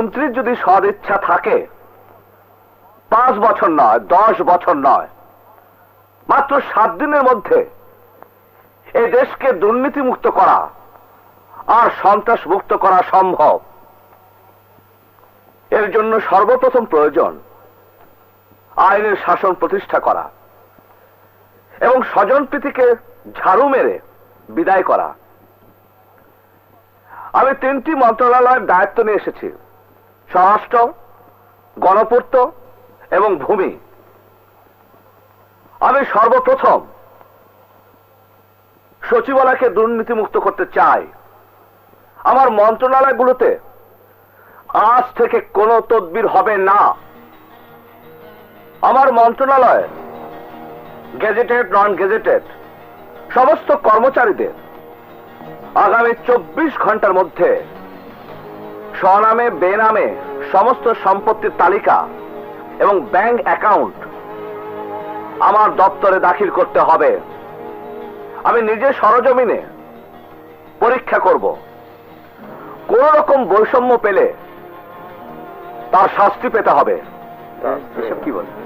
মন্ত্রীর যদি সদ ইচ্ছা থাকে, পাঁচ বছর নয়, দশ বছর নয়, মাত্র সাত দিনের মধ্যে এই দেশকে দুর্নীতি মুক্ত করা আর সন্ত্রাস মুক্ত করা সম্ভব। এর জন্য সর্বপ্রথম প্রয়োজন আইনের শাসন প্রতিষ্ঠা করা এবং স্বজনপ্রীতিকে ঝাড়ু মেরে বিদায় করা। আমি তিনটি মন্ত্রণালয়ের দায়িত্ব নিয়ে এসেছি। স্বরাষ্ট্র, গণপূর্ত এবং ভূমি। আমি সর্বপ্রথম সচিবালয়কে দুর্নীতিমুক্ত করতে চাই। আমার মন্ত্রণালয়গুলোতে আজ থেকে কোনো তদবির হবে না। আমার মন্ত্রণালয়, গেজেটেড নন গেজেটেড সমস্ত কর্মচারীদের আগামী চব্বিশ ঘণ্টার মধ্যে স্বনামে বেনামে সমস্ত সম্পত্তির তালিকা এবং ব্যাংক অ্যাকাউন্ট আমার দপ্তরে দাখিল করতে হবে। আমি নিজে সরজমিনে পরীক্ষা করব। কোন রকম বৈষম্য পেলে তার শাস্তি পেতে হবে। কি বলে?